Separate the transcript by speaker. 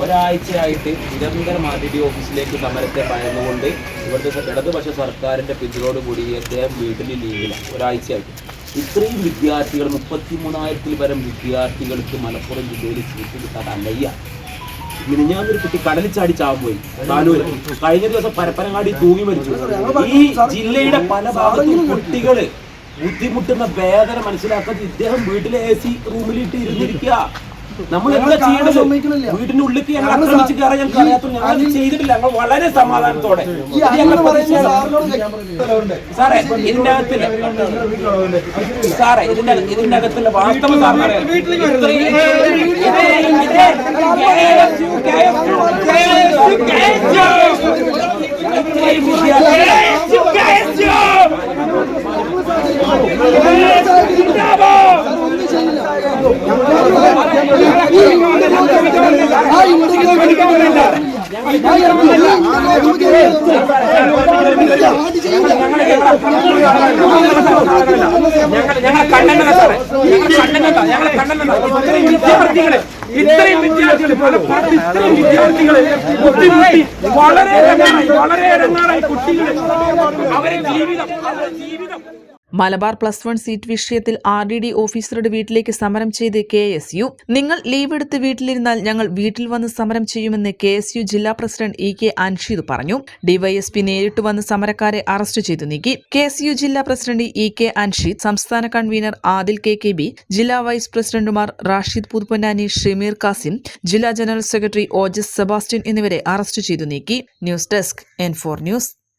Speaker 1: ഒരാഴ്ചയായിട്ട് നിരന്തരമായിട്ട് ഡി ഓഫീസിലേക്ക് സമരത്തെ പറയുന്നുകൊണ്ട് ഇവിടുത്തെ ഇടതുപക്ഷ സർക്കാരിന്റെ പിന്തുണയോട് കൂടി അദ്ദേഹം വീട്ടിൽ ലീവിലാണ് ഒരാഴ്ചയായിട്ട്. ഇത്രയും വിദ്യാർത്ഥികൾ മുപ്പത്തി മൂന്നായിരത്തിൽ പരം വിദ്യാർത്ഥികൾക്ക് മലപ്പുറം ജില്ലയിൽ സീറ്റ് കിട്ടാൻ അല്ലയ്യ. മിനിഞ്ഞാന്നൊരു കുട്ടി കടലിൽ ചാടി ചാവാൻ താനൂര്. കഴിഞ്ഞ ദിവസം പരപ്പനങ്ങാടി തൂങ്ങി മരിച്ചു. ഈ ജില്ലയുടെ പല ഭാഗത്തും കുട്ടികൾ ബുദ്ധിമുട്ടുന്ന വേദന മനസ്സിലാക്കാതെ ഇദ്ദേഹം വീട്ടിലെ എ സി റൂമിലിട്ട് ഇരുന്നിരിക്കുക. നമ്മൾ എന്താ ചെയ്യേണ്ടത് വീടിന്റെ ഉള്ളിലേക്ക് ഞങ്ങൾ ആക്രമിച്ച് കയറാൻ ഞങ്ങൾക്ക് അറിയാത്ത ഞങ്ങൾ ചെയ്തിട്ടില്ല ഞങ്ങൾ വളരെ സമാധാനത്തോടെ സാറേ ഇതിന്റെ അകത്തില്ല സാറേ ഇതിന്റെ ഇതിന്റെ അകത്തുള്ള വാസ്തവ സാറിന് അറിയാം. ഇത്രയും- ഇത്രയും ഇത്രയും വിദ്യാർത്ഥികൾ ഞങ്ങൾ കണ്ണനല്ല സാറേ ഞങ്ങളെ ഞങ്ങൾ കണ്ണനല്ല ഇത്രയും വിദ്യാർത്ഥികളെ ഇത്രയും വിദ്യാർത്ഥികളെ ബുദ്ധിമുട്ടി വളരെ ഇടങ്ങാറായി വളരെ ഇടങ്ങാറായി കുട്ടികൾ അവരെ ജീവിതം അവരുടെ ജീവിതം
Speaker 2: മലബാർ പ്ലസ് വൺ സീറ്റ് വിഷയത്തിൽ ആർ ഡി ഡി ഓഫീസറുടെ വീട്ടിലേക്ക് സമരം ചെയ്ത് കെ എസ് യു. നിങ്ങൾ ലീവ് എടുത്ത് വീട്ടിലിരുന്നാൽ ഞങ്ങൾ വീട്ടിൽ വന്ന് സമരം ചെയ്യുമെന്ന് കെ എസ് യു ജില്ലാ പ്രസിഡന്റ് ഇ കെ അൻഷീദ് പറഞ്ഞു. ഡിവൈഎസ്പി നേരിട്ട് വന്ന് സമരക്കാരെ അറസ്റ്റ് ചെയ്തു നീക്കി. കെ എസ് യു ജില്ലാ പ്രസിഡന്റ് ഇ കെ അൻഷീദ് സംസ്ഥാന convener Adil K K B ജില്ലാ വൈസ് പ്രസിഡന്റുമാർ റാഷിദ് പുതുപ്പൊന്നാനി ഷമീർ കാസിം ജില്ലാ ജനറൽ സെക്രട്ടറി ഓജസ് സെബാസ്റ്റ്യൻ എന്നിവരെ അറസ്റ്റ് ചെയ്തു നീക്കി. News desk N four news.